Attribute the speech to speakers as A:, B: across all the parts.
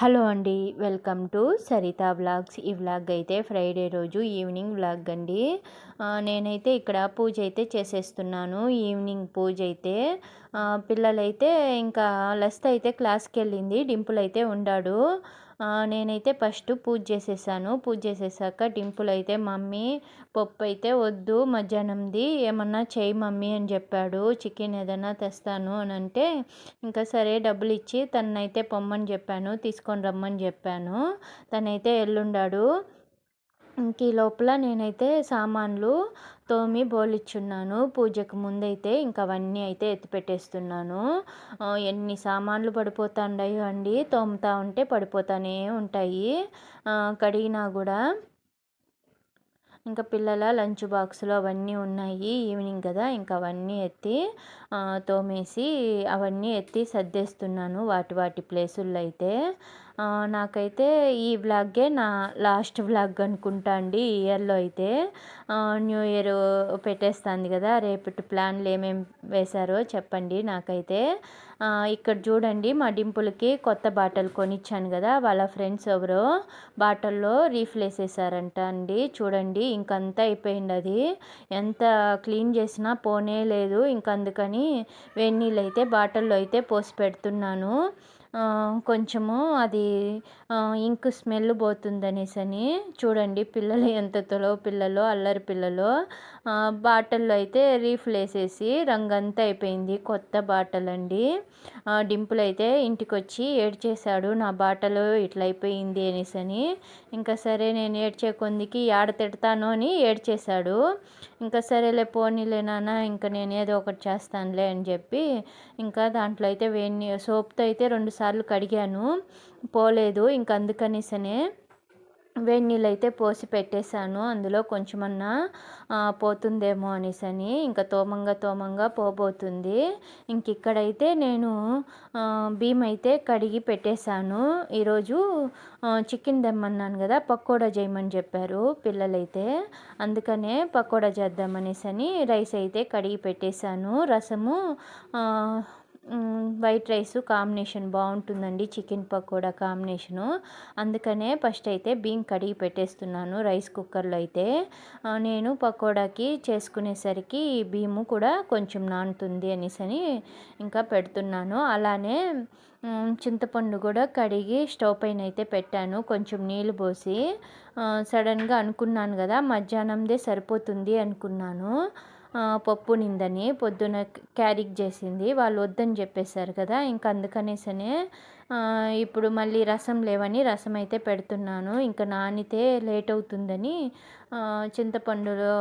A: Hello అండి welcome to Saritha vlogs. ఈ vlog అయితే ఫ్రైడే రోజు ఈవినింగ్ వ్లాగ్ అండి. నేనైతే ఇక్కడ పూజ అయితే చేసేస్తున్నాను. ఈవినింగ్ పూజ అయితే పిల్లలైతే ఇంకా లస్త అయితే క్లాస్కి వెళ్ళింది డింపుల్ అయితే ఉండాడు. నేనైతే ఫస్ట్ పూజ చేసేసాను. పూజ చేసేసాక డింపుల్ అయితే మమ్మీ పప్పు అయితే వద్దు మధ్యాహ్నంది ఏమన్నా చేయి మమ్మీ అని చెప్పాడు. చికెన్ ఏదైనా తెస్తాను అని అంటే ఇంకా సరే డబ్బులు ఇచ్చి తనైతే పొమ్మని చెప్పాను తీసుకొని రమ్మని చెప్పాను. తనైతే ఎల్లుండాడు. ఇంక ఈ లోపల నేనైతే సామాన్లు తోమి బోలిచ్చున్నాను. పూజకు ముందైతే ఇంకా అవన్నీ అయితే ఎత్తిపెట్టేస్తున్నాను. ఎన్ని సామాన్లు పడిపోతాండాయో అండి. తోముతా ఉంటే పడిపోతానే ఉంటాయి. కడిగినా కూడా ఇంకా పిల్లల లంచ్ బాక్సులు అవన్నీ ఉన్నాయి. ఈవినింగ్ కదా ఇంకా అవన్నీ ఎత్తి తోమేసి అవన్నీ ఎత్తి సర్దేస్తున్నాను వాటి వాటి ప్లేసుల్లో అయితే. నాకైతే ఈ వ్లాగే నా లాస్ట్ వ్లాగ్ అనుకుంటా అండి ఈ ఇయర్లో అయితే. న్యూ ఇయర్ పెట్టేస్తుంది కదా రేపటి ప్లాన్లు ఏమేమి వేశారో చెప్పండి నాకైతే. ఇక్కడ చూడండి మా డింపుల్కి కొత్త బాటలు కొనిచ్చాను కదా వాళ్ళ ఫ్రెండ్స్ ఎవరో బాటల్లో రీఫిల్ వేసేసారంట అండి. చూడండి ఇంకంతా అయిపోయింది అది. ఎంత క్లీన్ చేసినా పోనే లేదు ఇంక అందుకని వేడి నీళ్ళు అయితే బాటిల్లో అయితే పోసి పెడుతున్నాను. కొంచెము అది ఇంక్ స్మెల్ పోతుందనేసి అని చూడండి పిల్లలు ఎంత తొలవ పిల్లలు అల్లరి పిల్లలు. బాటిల్లో అయితే రీఫిల్ వేసేసి రంగంతా అయిపోయింది. కొత్త బాటల్ అండి డింపుల్ అయితే ఇంటికి వచ్చి ఏడ్చేశాడు. నా బాటలు ఇట్లా అయిపోయింది అనేసి అని ఇంకా సరే నేను ఏడ్చే కొందికి ఏడ తిడతాను అని ఏడ్చేశాడు. ఇంకా సరేలే పోనీలే నాన్న ఇంకా నేను ఏదో ఒకటి చేస్తానులే అని చెప్పి ఇంకా దాంట్లో అయితే వేడి సోప్తో అయితే రెండుసార్లు కడిగాను. పోలేదు ఇంకా అందుకనేసనే వేడి నీళ్ళు అయితే పోసి పెట్టేశాను అందులో కొంచెమన్నా పోతుందేమో అనేసి అని ఇంకా తోమంగా తోమంగా పోబోతుంది. ఇంక ఇక్కడైతే నేను బియ్యం అయితే కడిగి పెట్టేశాను. ఈరోజు చికెన్ తెమ్మన్నాను కదా పకోడా చేయమని చెప్పారు పిల్లలైతే. అందుకనే పకోడా చేద్దామనేసని అని రైస్ అయితే కడిగి పెట్టేశాను. రసము వైట్ రైస్ కాంబినేషన్ బాగుంటుందండి చికెన్ పకోడా కాంబినేషను. అందుకనే ఫస్ట్ అయితే బియ్యం కడిగి పెట్టేస్తున్నాను రైస్ కుక్కర్లో అయితే. నేను పకోడాకి చేసుకునేసరికి ఈ బియ్యము కూడా కొంచెం నానుతుంది అనేసి అని ఇంకా పెడుతున్నాను. అలానే చింతపండు కూడా కడిగి స్టవ్ పైన అయితే పెట్టాను కొంచెం నీళ్ళు పోసి. సడన్గా అనుకున్నాను కదా మధ్యాహ్నందే సరిపోతుంది అనుకున్నాను. పప్పు నిందని పొద్దున క్యారీకి చేసింది. వాళ్ళు వద్దని చెప్పేశారు కదా ఇంకా అందుకనేసనే ఇప్పుడు మళ్ళీ రసం లేవని రసం అయితే పెడుతున్నాను. ఇంకా నానితే లేట్ అవుతుందని చింతపండులో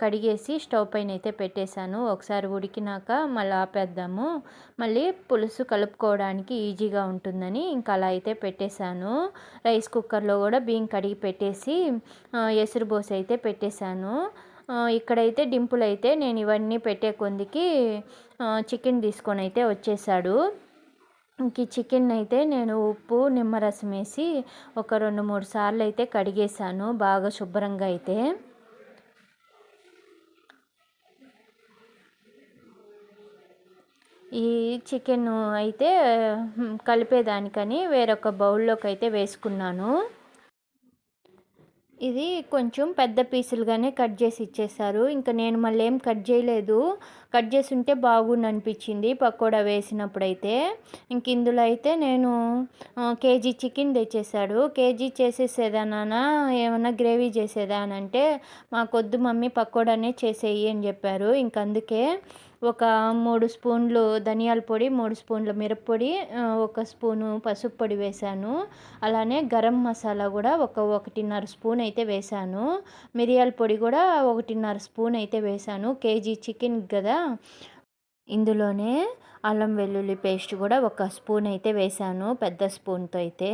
A: కడిగేసి స్టవ్ పైన అయితే పెట్టేశాను. ఒకసారి ఉడికినాక మళ్ళీ ఆపేద్దాము. మళ్ళీ పులుసు కలుపుకోవడానికి ఈజీగా ఉంటుందని ఇంకా అలా అయితే పెట్టేశాను. రైస్ కుక్కర్లో కూడా బియ్యం కడిగి పెట్టేసి ఆ, ఎసురు అయితే పెట్టేశాను. ఇక్కడైతే డింపుల్ అయితే నేను ఇవన్నీ పెట్టే కొందికి చికెన్ తీసుకొని అయితే వచ్చేసాడు. ఇంక ఈ చికెన్ అయితే నేను ఉప్పు నిమ్మరసం వేసి ఒక రెండు మూడు సార్లు అయితే కడిగేసాను బాగా శుభ్రంగా అయితే. ఈ చికెన్ అయితే కలిపేదానికని వేరొక బౌల్లోకి అయితే వేసుకున్నాను. ఇది కొంచెం పెద్ద పీసులుగానే కట్ చేసి ఇచ్చేసారు ఇంకా నేను మళ్ళీ ఏం కట్ చేయలేదు. కట్ చేసి ఉంటే బాగుండు అనిపించింది పకోడా వేసినప్పుడైతే. ఇంక ఇందులో అయితే నేను కేజీ చికెన్ తెచ్చేసాడు కేజీ చేసేసేదా నాన్న ఏమన్నా గ్రేవీ చేసేదా అని అంటే మాకొద్దు మమ్మీ పకోడానే చేసేయి అని చెప్పారు. ఇంక అందుకే ఒక మూడు స్పూన్లు ధనియాల పొడి మూడు స్పూన్ల మిరప్పొడి ఒక స్పూను పసుపు పొడి వేశాను. అలానే గరం మసాలా కూడా ఒక ఒకటిన్నర స్పూన్ అయితే వేశాను. మిరియాల పొడి కూడా ఒకటిన్నర స్పూన్ అయితే వేశాను. కేజీ చికెన్ కదా. ఇందులోనే అల్లం వెల్లుల్లి పేస్ట్ కూడా ఒక స్పూన్ అయితే వేశాను పెద్ద స్పూన్తో అయితే.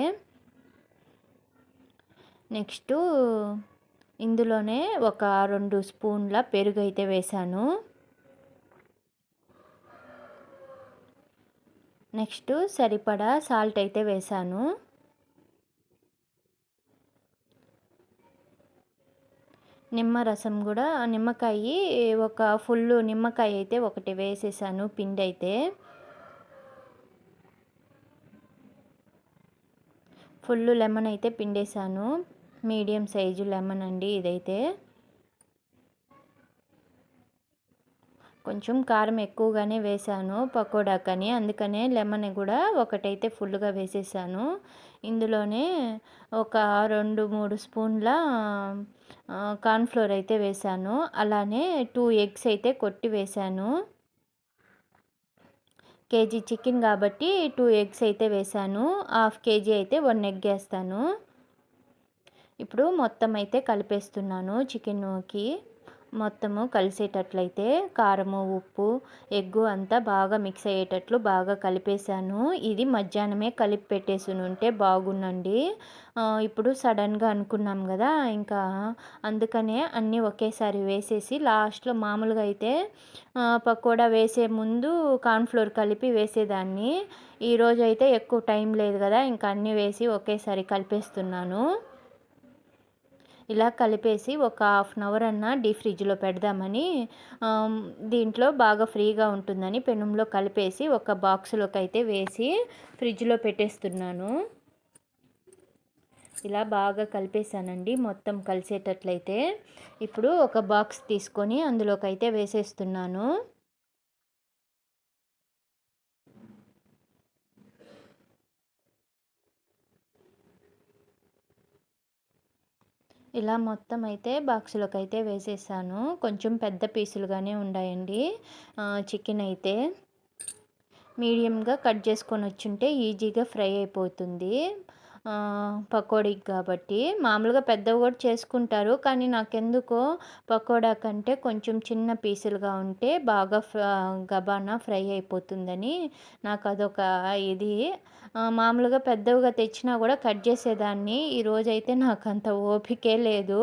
A: నెక్స్ట్ ఇందులోనే ఒక రెండు స్పూన్ల పెరుగు అయితే వేశాను. నెక్స్ట్ సరిపడా సాల్ట్ అయితే వేసాను నిమ్మరసం కూడా నిమ్మకాయ ఒక ఫుల్ నిమ్మకాయ అయితే ఒకటి వేసేసాను పిండి అయితే. ఫుల్ లెమన్ అయితే పిండేశాను మీడియం సైజు లెమన్ అండి ఇదైతే. కొంచెం కారం ఎక్కువగానే వేశాను పకోడాకని అందుకనే లెమన్ కూడా ఒకటైతే ఫుల్గా వేసేసాను. ఇందులోనే ఒక రెండు మూడు స్పూన్ల కార్న్ఫ్లోర్ అయితే వేశాను అలానే టూ ఎగ్స్ అయితే కొట్టి వేశాను కేజీ చికెన్ కాబట్టి టూ ఎగ్స్ అయితే వేసాను. హాఫ్ కేజీ అయితే వన్ ఎగ్ వేస్తాను. ఇప్పుడు మొత్తం అయితే కలిపేస్తున్నాను చికెన్కి. మొత్తము కలిసేటట్లయితే కారము ఉప్పు ఎగ్గు అంతా బాగా మిక్స్ అయ్యేటట్లు బాగా కలిపేశాను. ఇది మధ్యాహ్నమే కలిపి పెట్టేసి ఉంటే బాగుండండి. ఇప్పుడు సడన్గా అనుకున్నాం కదా ఇంకా అందుకనే అన్నీ ఒకేసారి వేసేసి లాస్ట్లో మామూలుగా అయితే పకోడా వేసే ముందు కార్న్ఫ్లోర్ కలిపి వేసేదాన్ని. ఈరోజు అయితే ఎక్కువ టైం లేదు కదా ఇంకా అన్నీ వేసి ఒకేసారి కలిపేస్తున్నాను. ఇలా కలిపేసి ఒక హాఫ్ అన్ అవర్ అన్న డీ ఫ్రిడ్జ్లో పెడదామని దీంట్లో బాగా ఫ్రీగా ఉంటుందని పెనంలో కలిపేసి ఒక బాక్స్లోకి అయితే వేసి ఫ్రిడ్జ్లో పెట్టేస్తున్నాను. ఇలా బాగా కలిపేసానండి మొత్తం కలిసేటట్లయితే. ఇప్పుడు ఒక బాక్స్ తీసుకొని అందులోకి అయితే వేసేస్తున్నాను. ఇలా మొత్తం అయితే బాక్సులకు అయితే వేసేసాను. కొంచెం పెద్ద పీసులుగానే ఉన్నాయండి చికెన్ అయితే మీడియంగా కట్ చేసుకొని వచ్చుంటే ఈజీగా ఫ్రై అయిపోతుంది. పకోడీకి కాబట్టి. మామూలుగా పెద్దవి కూడా చేసుకుంటారు. కానీ నాకెందుకో పకోడా కంటే కొంచెం చిన్న పీసులుగా ఉంటే బాగా గబానా ఫ్రై అయిపోతుందని నాకు అదొక ఇది. మామూలుగా పెద్దవిగా తెచ్చినా కూడా కట్ చేసేదాన్ని. ఈరోజైతే నాకు అంత ఓపికే లేదు.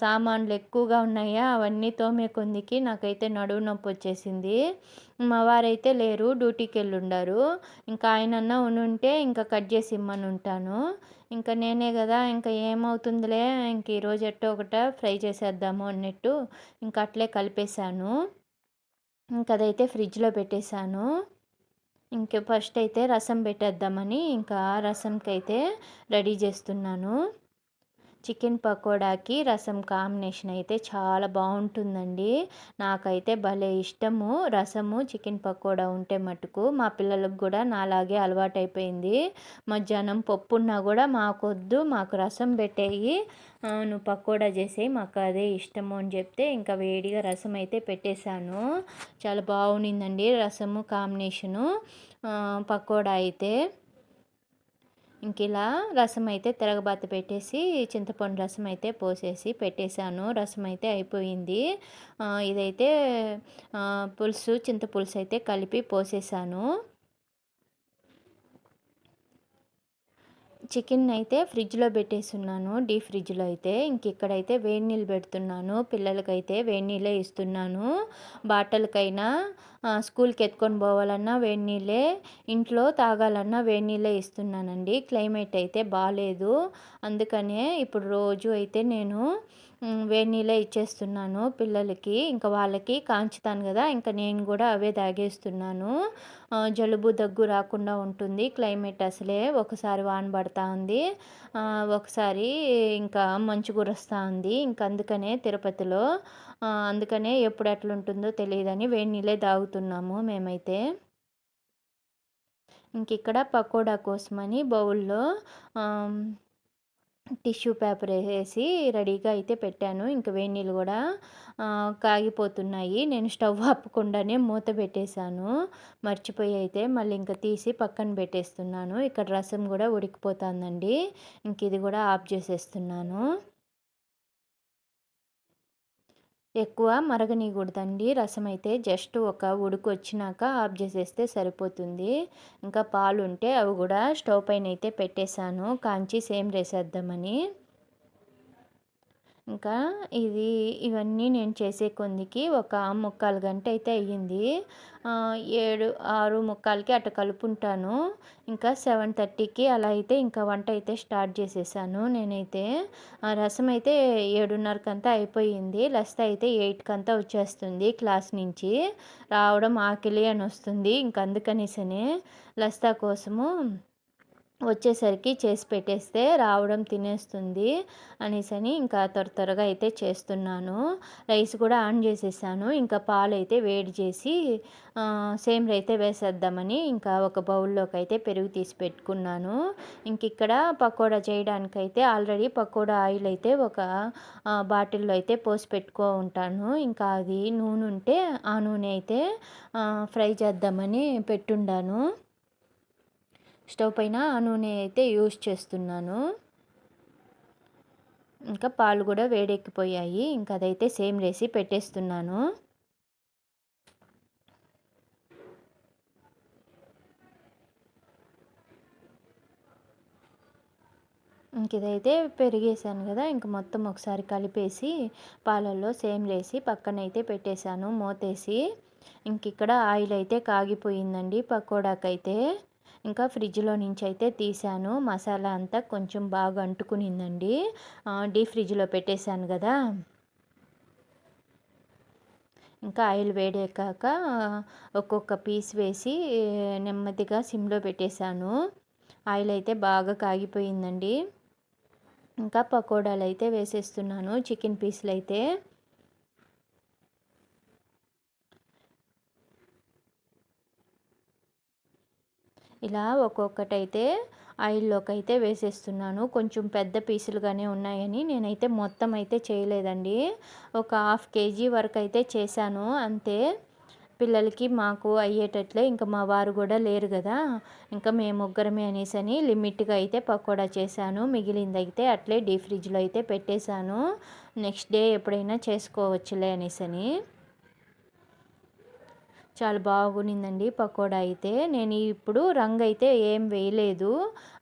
A: సామాన్లు ఎక్కువగా ఉన్నాయా? అవన్నీ తోమే కొందికి నాకైతే నడువు నొప్పి వచ్చేసింది. మా వారైతే లేరు డ్యూటీకి వెళ్ళి ఉండారు ఇంకా ఆయనన్నా ఉంటే ఇంకా కట్ చేసి ఇమ్మని ఉంటాను. ఇంకా నేనే కదా ఇంకా ఏమవుతుందిలే ఇంక ఈరోజు ఎట్టో ఒకట ఫ్రై చేసేద్దాము అన్నట్టు ఇంకా అట్లే కలిపేశాను. ఇంకా అదైతే ఫ్రిడ్జ్లో పెట్టేశాను. ఇంక ఫస్ట్ అయితే రసం పెట్టేద్దామని ఇంకా రసంకి అయితే రెడీ చేస్తున్నాను. చికెన్ పకోడాకి రసం కాంబినేషన్ అయితే చాలా బాగుంటుందండి. నాకైతే భలే ఇష్టము. రసము చికెన్ పకోడా ఉంటే మటుకు మా పిల్లలకు కూడా నాలాగే అలవాటైపోయింది. మధ్యాహ్నం పప్పు ఉన్నా కూడా మాకొద్దు మాకు రసం పెట్టేయి. నువ్వు పకోడా చేసేయి మాకు అదే ఇష్టము అని చెప్తే ఇంకా వేడిగా రసం అయితే పెట్టేశాను. చాలా బాగుండిందండి రసము కాంబినేషను. పకోడా అయితే. ఇంక ఇలా రసం అయితే తిరగబాత పెట్టేసి చింతపండు రసం అయితే పోసేసి పెట్టేశాను. రసం అయితే అయిపోయింది ఇదైతే పులుసు చింతపులుసు అయితే కలిపి పోసేసాను చికెన్ అయితే ఫ్రిడ్జ్లో పెట్టేస్తున్నాను. డీ ఫ్రిడ్జ్లో అయితే ఇంక ఇక్కడైతే వేడి నీళ్ళు పెడుతున్నాను పిల్లలకైతే వేడి నీళ్ళే ఇస్తున్నాను. బాటలకైనా స్కూల్కి ఎత్తుకొని పోవాలన్నా వేడి నీళ్ళే ఇంట్లో తాగాలన్నా వేడి నీళ్ళే ఇస్తున్నానండి. క్లైమేట్ అయితే బాగాలేదు అందుకనే ఇప్పుడు రోజు అయితే నేను వేడి నీళ్ళే ఇచ్చేస్తున్నాను పిల్లలకి. ఇంకా వాళ్ళకి కాంచుతాను కదా ఇంకా నేను కూడా అవే తాగేస్తున్నాను. జలుబు దగ్గు రాకుండా ఉంటుంది క్లైమేట్ అసలే ఒకసారి వాన పడతా ఉంది. ఒకసారి ఇంకా మంచు కురుస్తూ ఉంది ఇంకా అందుకనే తిరుపతిలో. అందుకనే ఎప్పుడు ఎట్లుంటుందో తెలియదని వేడి నీళ్ళే తాగుతున్నాము మేమైతే. ఇంక ఇక్కడ పకోడా కోసమని బౌల్లో టిష్యూ పేపర్ వేసి రెడీగా అయితే పెట్టాను. ఇంక వేడి నీళ్ళు కూడా కాగిపోతున్నాయి. నేను స్టవ్ ఆపకుండానే మూత పెట్టేశాను. మర్చిపోయి అయితే మళ్ళీ ఇంకా తీసి పక్కన పెట్టేస్తున్నాను. ఇక్కడ రసం కూడా ఉడికిపోతుందండి. ఇంక ఇది కూడా ఆఫ్ చేసేస్తున్నాను. ఎక్కువ మరగనీయకూడదండి. రసం అయితే జస్ట్ ఒక ఉడుకు వచ్చినాక ఆఫ్ చేసేస్తే సరిపోతుంది. ఇంకా పాలు ఉంటే అవి కూడా స్టవ్ పైన అయితే పెట్టేశాను. కాంచి సేమ్ వేసేద్దామని ఇంకా ఇది ఇవన్నీ నేను చేసే కొందికి ఒక ముక్కాలు గంట అయితే అయ్యింది. ఏడు ఆరు ముక్కాలకి అట్ట కలుపుంటాను. ఇంకా సెవెన్ థర్టీకి అలా అయితే ఇంకా వంట అయితే స్టార్ట్ చేసేసాను నేనైతే. ఆ రసం అయితే ఏడున్నరకంతా అయిపోయింది. లస్త అయితే ఎయిట్కంతా వచ్చేస్తుంది క్లాస్ నుంచి. రావడం ఆకలి అని వస్తుంది ఇంక అందుకనేసనే లస్తా కోసము వచ్చేసరికి చేసి పెట్టేస్తే రావడం తినేస్తుంది అనేసి అని ఇంకా త్వర త్వరగా అయితే చేస్తున్నాను. రైస్ కూడా ఆన్ చేసేసాను. ఇంకా పాలు అయితే వేడి చేసి సేమ్ అయితే వేసేద్దామని ఇంకా ఒక బౌల్లోకి అయితే పెరుగు తీసి పెట్టుకున్నాను. ఇంక ఇక్కడ పకోడా చేయడానికైతే ఆల్రెడీ పకోడా ఆయిల్ అయితే ఒక బాటిల్లో అయితే పోసి పెట్టుకో ఉంటాను. ఇంకా అది నూనె ఉంటే ఆ నూనె అయితే ఫ్రై చేద్దామని పెట్టుండాను. స్టవ్ పైన నూనె అయితే యూజ్ చేస్తున్నాను. ఇంకా పాలు కూడా వేడెక్కిపోయాయి. ఇంకా అదైతే సేమ్ వేసి పెట్టేస్తున్నాను. ఇంక ఇదైతే పెరిగేసాను కదా ఇంక మొత్తం ఒకసారి కలిపేసి పాలల్లో సేమ్ వేసి పక్కనైతే పెట్టేశాను మూతేసి. ఇంక ఇక్కడ ఆయిల్ అయితే కాగిపోయిందండి పకోడాకైతే. ఇంకా ఫ్రిడ్జ్లో నుంచి అయితే తీసాను. మసాలా అంతా కొంచెం బాగా అంటుకునిందండి. డీ ఫ్రిడ్జ్లో పెట్టేశాను కదా. ఇంకా ఆయిల్ వేడేకాక ఒక్కొక్క పీస్ వేసి నెమ్మదిగా సిమ్లో పెట్టేశాను. ఆయిల్ అయితే బాగా కాగిపోయిందండి. ఇంకా పకోడాలు అయితే వేసేస్తున్నాను. చికెన్ పీసులు అయితే ఇలా ఒక్కొక్కటైతే ఆయిల్లోకి అయితే వేసేస్తున్నాను. కొంచెం పెద్ద పీసులుగానే ఉన్నాయని నేనైతే మొత్తం అయితే చేయలేదండి. ఒక హాఫ్ కేజీ వరకు అయితే చేశాను. అంతే. పిల్లలకి మాకు అయ్యేటట్లే ఇంకా మా వారు కూడా లేరు కదా. ఇంకా మేము ముగ్గురమే అనేసని లిమిట్గా అయితే పకోడా చేశాను. మిగిలింది అయితే అట్లే డీ ఫ్రిడ్జ్లో అయితే పెట్టేశాను. నెక్స్ట్ డే ఎప్పుడైనా చేసుకోవచ్చులే అనేసని. చాలా బాగునిందండి పకోడా అయితే. నేను ఇప్పుడు రంగు అయితే ఏం వేయలేదు.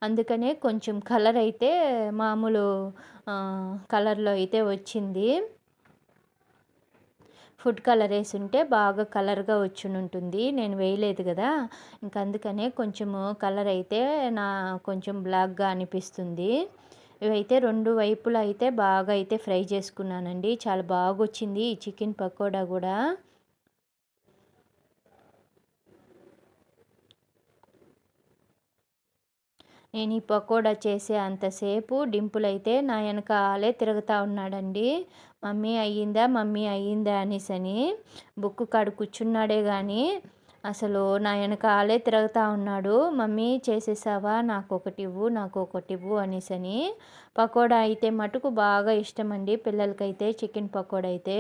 A: అందుకనే కొంచెం కలర్ అయితే మామూలు కలర్లో అయితే వచ్చింది. ఫుడ్ కలర్ వేసుంటే బాగా కలర్గా వచ్చి ఉంటుంది నేను వేయలేదు కదా. ఇంక అందుకనే కొంచెము కలర్ అయితే నా కొంచెం బ్లాక్గా అనిపిస్తుంది. ఇవైతే రెండు వైపులా అయితే బాగా అయితే ఫ్రై చేసుకున్నానండి. చాలా బాగా వచ్చింది ఈ చికెన్ పకోడా కూడా. నేను ఈ పకోడా చేసే అంతసేపు డింపుల్ అయితే నా వెనకాలే తిరుగుతూ ఉన్నాడండి. మమ్మీ అయ్యిందా? మమ్మీ అయ్యిందా అనేసని బుక్ కాడు కూర్చున్నాడే కానీ అసలు నా వెనకాలే తిరుగుతూ ఉన్నాడు. మమ్మీ చేసేసావా? నాకు ఒకటి ఇవ్వు నాకు ఒకటి ఇవ్వు అనేసని పకోడా అయితే మటుకు బాగా ఇష్టం అండి పిల్లలకైతే చికెన్ పకోడా అయితే.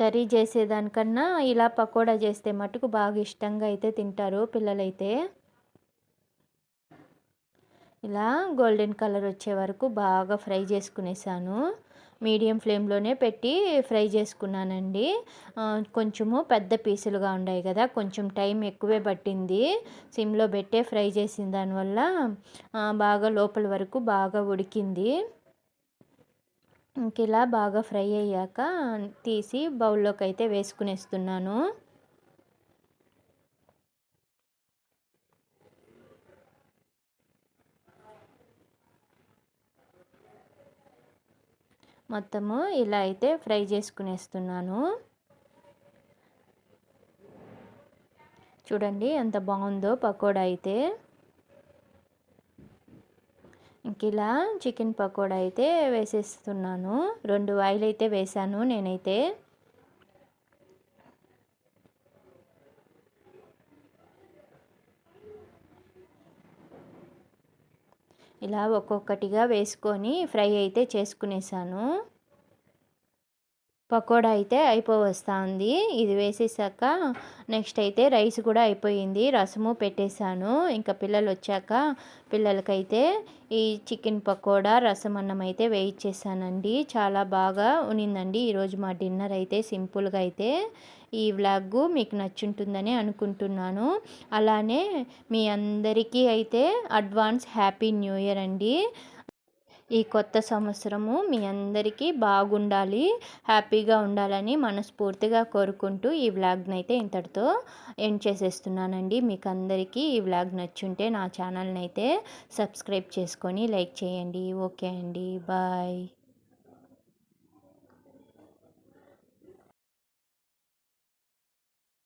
A: కర్రీ చేసేదానికన్నా ఇలా పకోడా చేస్తే మటుకు బాగా ఇష్టంగా అయితే తింటారు పిల్లలైతే. ఇలా గోల్డెన్ కలర్ వచ్చే వరకు బాగా ఫ్రై చేసుకునేసాను. మీడియం ఫ్లేమ్లోనే పెట్టి ఫ్రై చేసుకున్నానండి. కొంచెము పెద్ద పీసులుగా ఉన్నాయి కదా కొంచెం టైం ఎక్కువే పట్టింది. సిమ్లో పెట్టే ఫ్రై చేసిన దానివల్ల బాగా లోపల వరకు బాగా ఉడికింది. ఇంక ఇలా బాగా ఫ్రై అయ్యాక తీసి బౌల్లోకి అయితే వేసుకునేస్తున్నాను. మొత్తము ఇలా అయితే ఫ్రై చేసుకునేస్తున్నాను. చూడండి ఎంత బాగుందో పకోడా అయితే. ఇంక ఇలా చికెన్ పకోడా అయితే వేసేస్తున్నాను. రెండు ఆయిల్ అయితే వేసాను నేనైతే. ఇలా ఒక్కొక్కటిగా వేసుకొని ఫ్రై అయితే చేసుకునేసాను. పకోడా అయితే అయిపోవస్తా ఉంది ఇది వేసేసాక నెక్స్ట్ అయితే రైస్ కూడా అయిపోయింది. రసము పెట్టేశాను. ఇంకా పిల్లలు వచ్చాక పిల్లలకైతే ఈ చికెన్ పకోడా రసం అన్నం అయితే వేయించేసానండి చాలా బాగా ఉనిందండి. ఈరోజు మా డిన్నర్ అయితే సింపుల్గా అయితే ఈ వ్లాగ్ మీకు నచ్చుంటుందని అనుకుంటున్నాను. అలానే మీ అందరికీ అయితే అడ్వాన్స్ హ్యాపీ న్యూ ఇయర్ అండి. ఈ కొత్త సంవత్సరము మీ అందరికీ బాగుండాలి హ్యాపీగా ఉండాలని మనస్ఫూర్తిగా కోరుకుంటూ ఈ వ్లాగ్ని అయితే ఇంతటితో ఎండ్ చేసేస్తున్నానండి. మీకు అందరికీ ఈ వ్లాగ్ నచ్చుంటే నా ఛానల్ని అయితే సబ్స్క్రైబ్ చేసుకొని లైక్ చేయండి. ఓకే అండి. బాయ్.